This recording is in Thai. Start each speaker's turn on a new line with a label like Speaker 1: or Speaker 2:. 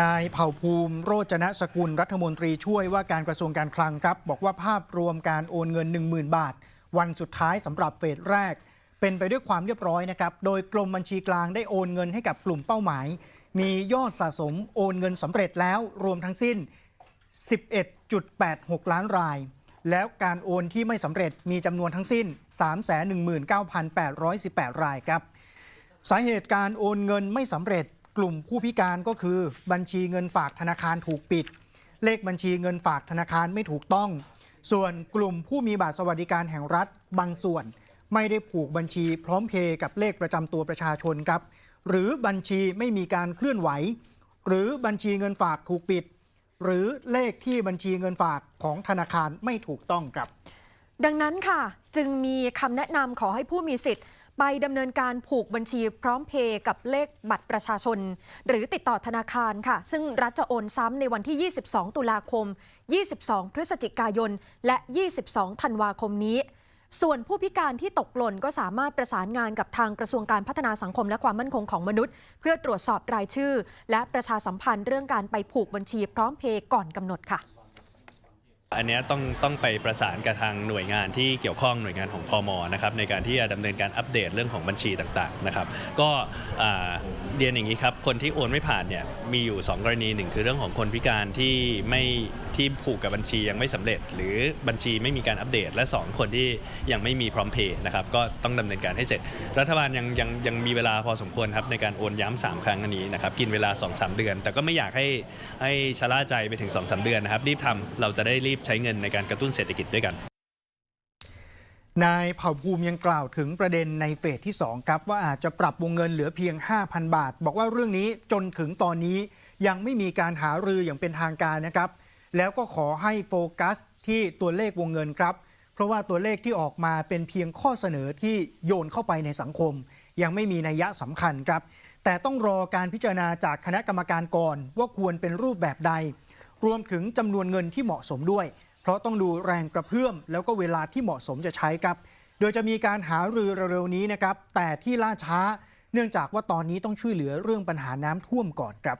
Speaker 1: นายเผ่าภูมิ โรจนสกุลรัฐมนตรีช่วยว่าการกระทรวงการคลังครับ บอกว่าภาพรวมการโอนเงิน 10,000 บาท วันสุดท้ายสำหรับเฟสแรก เป็นไปด้วยความเรียบร้อยนะครับ โดยกรมบัญชีกลางได้โอนเงินให้กับกลุ่มเป้าหมาย มียอดสะสมโอนเงินสำเร็จแล้วรวมทั้งสิ้น 11.86 ล้านราย แล้วการโอนที่ไม่สำเร็จมีจำนวนทั้งสิ้น 319,818 รายครับสาเหตุการโอนเงินไม่สำเร็จ กลุ่มผู้พิการก็คือ บัญชีเงินฝากธนาคารถูกปิด เลขบัญชีเงินฝากธนาคารไม่ถูกต้อง ส่วนกลุ่มผู้มีบัตรสวัสดิการแห่งรัฐบางส่วน ไม่ได้ผูกบัญชีพร้อมเพย์กับเลขประจำตัวประชาชนครับ หรือบัญชีไม่มีการเคลื่อนไหว หรือบัญชีเงินฝากถูกปิด หรือเลขที่บัญชีเงินฝากของธนาคารไม่ถูกต้องครับ
Speaker 2: ดังนั้นค่ะ จึงมีคำแนะนำขอให้ผู้มีสิทธิ์ ไปดำเนินการผูกบัญชีพร้อมเพย์กับเลขบัตรประชาชน หรือติดต่อธนาคารค่ะ ซึ่งรัฐจะโอนซ้ำในวันที่ 22 ตุลาคม 22 พฤศจิกายน และ 22 ธันวาคมนี้ ส่วนผู้พิการที่ตกหล่นก็สามารถประสานงานกับทางกระทรวงการพัฒนาสังคมและความมั่นคงของมนุษย์ เพื่อตรวจสอบรายชื่อ และประชาสัมพันธ์เรื่องการไปผูกบัญชีพร้อมเพย์ก่อนกำหนดค่ะ
Speaker 3: อันนี้ต้องต้องไปประสานกับทางหน่วยงานที่เกี่ยวข้องหน่วยงานของพมนะครับในการที่จะดำเนินการอัปเดตเรื่องของบัญชีต่างๆนะครับก็เรียนอย่างนี้ครับคนที่โอนไม่ผ่านเนี่ยมีอยู่ 2 กรณีหนึ่งคือเรื่องของคนพิการที่ไม่ที่ผูกกับบัญชียังไม่สำเร็จ หรือบัญชีไม่มีการอัปเดต และ 2 คนที่ยังไม่มีพร้อมเพย์นะครับก็ต้องดำเนินการให้เสร็จ รัฐบาลยังยังยังมีเวลาพอสมควรครับในการโอนย้ำสามครั้งอันนี้นะครับกินเวลา 2-3 เดือน แต่ก็ไม่อยากให้ให้ชะล่าใจไปถึง 2-3 เดือนนะครับรีบทำเราจะได้รีบบใช้เงินในการกระตุ้นเศรษฐกิจด้วยกัน
Speaker 1: นายเผ่าภูมิยังกล่าวถึงประเด็นในเฟสที่ 2 ครับว่าอาจจะปรับวงเงินเหลือเพียง 5,000 บาท บอกว่าเรื่องนี้จนถึงตอนนี้ยังไม่มีการหารืออย่างเป็นทางการนะครับ แล้วก็ขอให้โฟกัสที่ตัวเลขวงเงินครับ เพราะว่าตัวเลขที่ออกมาเป็นเพียงข้อเสนอที่โยนเข้าไปในสังคม ยังไม่มีนัยยะสำคัญครับ แต่ต้องรอการพิจารณาจากคณะกรรมการก่อนว่าควรเป็นรูปแบบใด รวมถึงจำนวนเงินที่เหมาะสมด้วย เพราะต้องดูแรงกระเพื่อม แล้วก็เวลาที่เหมาะสมจะใช้ครับ โดยจะมีการหารือเร็วๆนี้นะครับ แต่ที่ล่าช้า เนื่องจากว่าตอนนี้ต้องช่วยเหลือเรื่องปัญหาน้ำท่วมก่อนครับ